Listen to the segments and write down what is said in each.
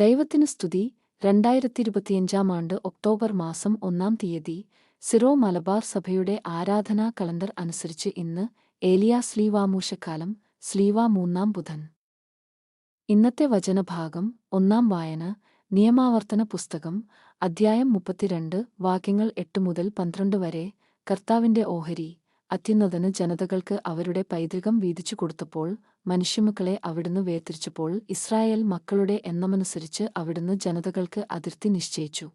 ദൈവത്തിന് സ്തുതി. രണ്ടായിരത്തി ഇരുപത്തിയഞ്ചാം ആണ്ട് ഒക്ടോബർ മാസം ഒന്നാം തീയതി സിറോ മലബാർ സഭയുടെ ആരാധനാ കലണ്ടർ അനുസരിച്ച് ഇന്ന് ഏലിയ സ്ലീവാമൂശക്കാലം സ്ലീവാ മൂന്നാം ബുധൻ. ഇന്നത്തെ വചനഭാഗം ഒന്നാം വായന നിയമാവർത്തന പുസ്തകം അധ്യായം മുപ്പത്തിരണ്ട് വാക്യങ്ങൾ എട്ട് മുതൽ പന്ത്രണ്ട് വരെ കർത്താവിന്റെ ഓഹരി അത്യുന്നതന് ജനതകൾക്ക് അവരുടെ പൈതൃകം വീതിച്ചു കൊടുത്തപ്പോൾ മനുഷ്യമക്കളെ അവിടുന്ന് വേർതിരിച്ചപ്പോൾ ഇസ്രായേൽ മക്കളുടെ എണ്ണമനുസരിച്ച് അവിടുന്ന് ജനതകൾക്ക് അതിർത്തി നിശ്ചയിച്ചു.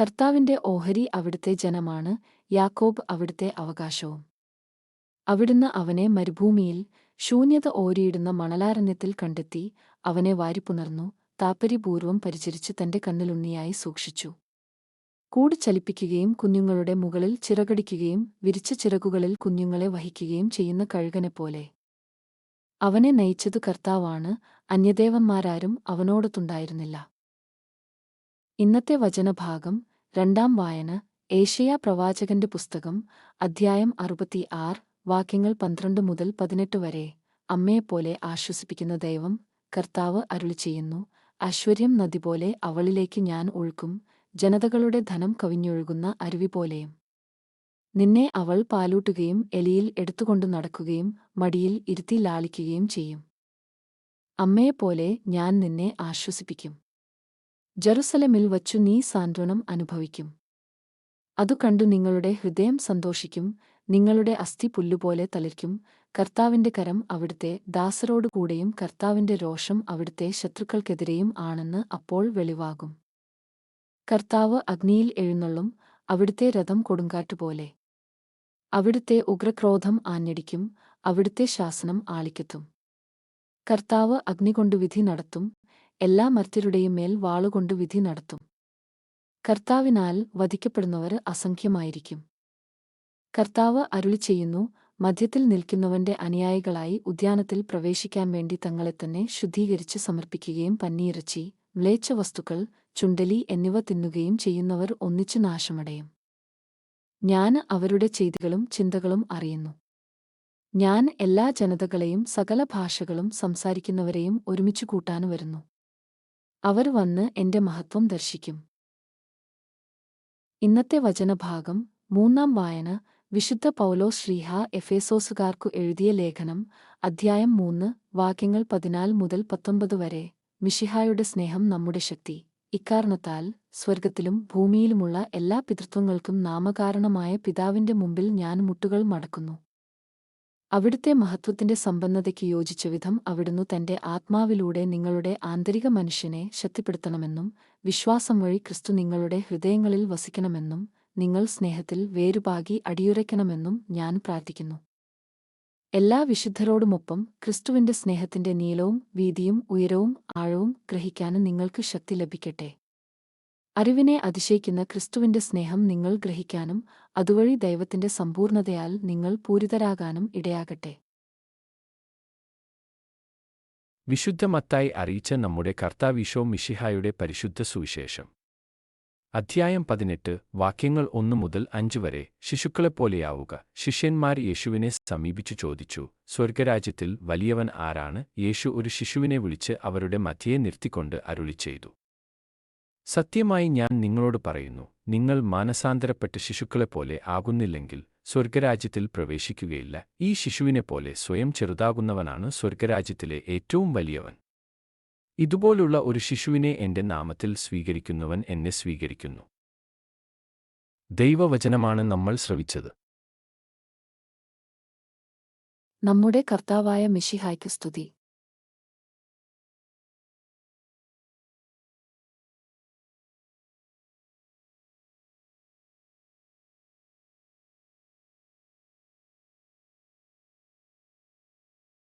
കർത്താവിന്റെ ഓഹരി അവിടുത്തെ ജനമാണ് യാക്കോബ് അവിടുത്തെ അവകാശവും. അവിടുന്ന് അവനെ മരുഭൂമിയിൽ ശൂന്യത ഓരിയിടുന്ന മണലാരണ്യത്തിൽ കണ്ടെത്തി അവനെ വാരിപ്പുണർന്നു താപര്യപൂർവം പരിചരിച്ച് തന്റെ കണ്ണിലുണ്ണിയായി സൂക്ഷിച്ചു. കൂട് ചലിപ്പിക്കുകയും കുഞ്ഞുങ്ങളുടെ മുകളിൽ ചിറകടിക്കുകയും വിരിച്ച ചിറകുകളിൽ കുഞ്ഞുങ്ങളെ വഹിക്കുകയും ചെയ്യുന്ന കഴുകനെപ്പോലെ. അവനെ നയിച്ചതു കർത്താവാണ് അന്യദേവന്മാരാരും അവനോടൊത്തുണ്ടായിരുന്നില്ല. ഇന്നത്തെ വചനഭാഗം രണ്ടാം വായന ഏഷ്യ പ്രവാചകന്റെ പുസ്തകം അധ്യായം അറുപത്തി ആറ് വാക്യങ്ങൾ പന്ത്രണ്ട് മുതൽ പതിനെട്ട് വരെ. അമ്മയെപ്പോലെ ആശ്വസിപ്പിക്കുന്ന ദൈവം കർത്താവ് അരുളി ചെയ്യുന്നു ഐശ്വര്യം നദി പോലെ അവളിലേക്ക് ഞാൻ ഒഴുക്കും ജനതകളുടെ ധനം കവിഞ്ഞൊഴുകുന്ന അരുവി പോലെയും നിന്നെ അവൾ പാലൂട്ടുകയും എലിയിൽ എടുത്തുകൊണ്ടു നടക്കുകയും മടിയിൽ ഇരുത്തി ലാളിക്കുകയും ചെയ്യും. അമ്മയെപ്പോലെ ഞാൻ നിന്നെ ആശ്വസിപ്പിക്കും. ജറുസലമിൽ വച്ചു നീ സാന്ത്വനം അനുഭവിക്കും. അതു കണ്ടു നിങ്ങളുടെ ഹൃദയം സന്തോഷിക്കും നിങ്ങളുടെ അസ്ഥി പുല്ലുപോലെ തളിർക്കും കർത്താവിന്റെ കരം അവിടുത്തെ ദാസരോടുകൂടെയും കർത്താവിന്റെ രോഷം അവിടുത്തെ ശത്രുക്കൾക്കെതിരെയും ആണെന്ന് അപ്പോൾ വെളിവാകും. കർത്താവ് അഗ്നിയിൽ എഴുന്നള്ളും അവിടുത്തെ രഥം കൊടുങ്കാറ്റുപോലെ. അവിടുത്തെ ഉഗ്രക്രോധം ആഞ്ഞടിക്കും അവിടുത്തെ ശാസനം ആളിക്കെത്തും. കർത്താവ് അഗ്നികൊണ്ടു വിധി നടത്തും എല്ലാ മർത്യരുടെയും മേൽ വാളുകൊണ്ടു വിധി നടത്തും. കർത്താവിനാൽ വധിക്കപ്പെടുന്നവർ അസംഖ്യമായിരിക്കും. കർത്താവ് അരുളി ചെയ്യുന്നു മധ്യത്തിൽ നിൽക്കുന്നവന്റെ അനുയായികളായി ഉദ്യാനത്തിൽ പ്രവേശിക്കാൻ വേണ്ടി തങ്ങളെ തന്നെ ശുദ്ധീകരിച്ച് സമർപ്പിക്കുകയും പന്നിയിറച്ചി മ്ലേച്ഛ വസ്തുക്കൾ ചുണ്ടലി എന്നിവ തിന്നുകയും ചെയ്യുന്നവർ ഒന്നിച്ചു നാശമടയും. ഞാൻ അവരുടെ ചെയ്തികളും ചിന്തകളും അറിയുന്നു. ഞാൻ എല്ലാ ജനതകളെയും സകല ഭാഷകളും സംസാരിക്കുന്നവരെയും ഒരുമിച്ചു കൂട്ടാൻ വരുന്നു. അവർ വന്ന് എന്റെ മഹത്വം ദർശിക്കും. ഇന്നത്തെ വചനഭാഗം മൂന്നാം വായന വിശുദ്ധ പൗലോ ശ്രീഹ എഫേസോസുകാർക്കു എഴുതിയ ലേഖനം അധ്യായം മൂന്ന് വാക്യങ്ങൾ പതിനാല് മുതൽ പത്തൊമ്പത് വരെ മിഷിഹായുടെ സ്നേഹം നമ്മുടെ ശക്തി. ഇക്കാരണത്താൽ സ്വർഗത്തിലും ഭൂമിയിലുമുള്ള എല്ലാ പിതൃത്വങ്ങൾക്കും നാമകാരണമായ പിതാവിന്റെ മുമ്പിൽ ഞാൻ മുട്ടുകൾ മടക്കുന്നു. അവിടുത്തെ മഹത്വത്തിന്റെ സമ്പന്നതയ്ക്ക് യോജിച്ച വിധം അവിടുന്ന് തന്റെ ആത്മാവിലൂടെ നിങ്ങളുടെ ആന്തരിക മനുഷ്യനെ ശക്തിപ്പെടുത്തണമെന്നും വിശ്വാസം വഴി ക്രിസ്തു നിങ്ങളുടെ ഹൃദയങ്ങളിൽ വസിക്കണമെന്നും നിങ്ങൾ സ്നേഹത്തിൽ വേരുപാകി അടിയുറയ്ക്കണമെന്നും ഞാൻ പ്രാർത്ഥിക്കുന്നു. എല്ലാ വിശുദ്ധരോടുമൊപ്പം ക്രിസ്തുവിന്റെ സ്നേഹത്തിന്റെ നീളവും വീതിയും ഉയരവും ആഴവും ഗ്രഹിക്കാനും നിങ്ങൾക്ക് ശക്തി ലഭിക്കട്ടെ. അറിവിനെ അതിശയിക്കുന്ന ക്രിസ്തുവിന്റെ സ്നേഹം നിങ്ങൾ ഗ്രഹിക്കാനും അതുവഴി ദൈവത്തിന്റെ സമ്പൂർണതയാൽ നിങ്ങൾ പൂരിതരാകാനും ഇടയാകട്ടെ. വിശുദ്ധമത്തായി അറിയിച്ച നമ്മുടെ കർത്താവിശോ മിഷിഹായുടെ പരിശുദ്ധ സുവിശേഷം. അധ്യായം പതിനെട്ട് വാക്യങ്ങൾ ഒന്നു മുതൽ അഞ്ച് വരെ. ശിശുക്കളെപ്പോലെയാവുക. ശിഷ്യന്മാർ യേശുവിനെ സമീപിച്ചു ചോദിച്ചു. സ്വർഗരാജ്യത്തിൽ വലിയവൻ ആരാണ്? യേശു ഒരു ശിശുവിനെ വിളിച്ച് അവരുടെ മധ്യയെ നിർത്തിക്കൊണ്ട് അരുളി ചെയ്തു. സത്യമായി ഞാൻ നിങ്ങളോട് പറയുന്നു നിങ്ങൾ മാനസാന്തരപ്പെട്ട് ശിശുക്കളെപ്പോലെ ആകുന്നില്ലെങ്കിൽ സ്വർഗരാജ്യത്തിൽ പ്രവേശിക്കുകയില്ല. ഈ ശിശുവിനെപ്പോലെ സ്വയം ചെറുതാകുന്നവനാണ് സ്വർഗരാജ്യത്തിലെ ഏറ്റവും വലിയവൻ. ഇതുപോലുള്ള ഒരു ശിശുവിനെ എന്റെ നാമത്തിൽ സ്വീകരിക്കുന്നവൻ എന്നെ സ്വീകരിക്കുന്നു. ദൈവവചനമാണ് നമ്മൾ ശ്രവിച്ചത്. നമ്മുടെ കർത്താവായ മിഷിഹായ്ക്ക് സ്തുതി.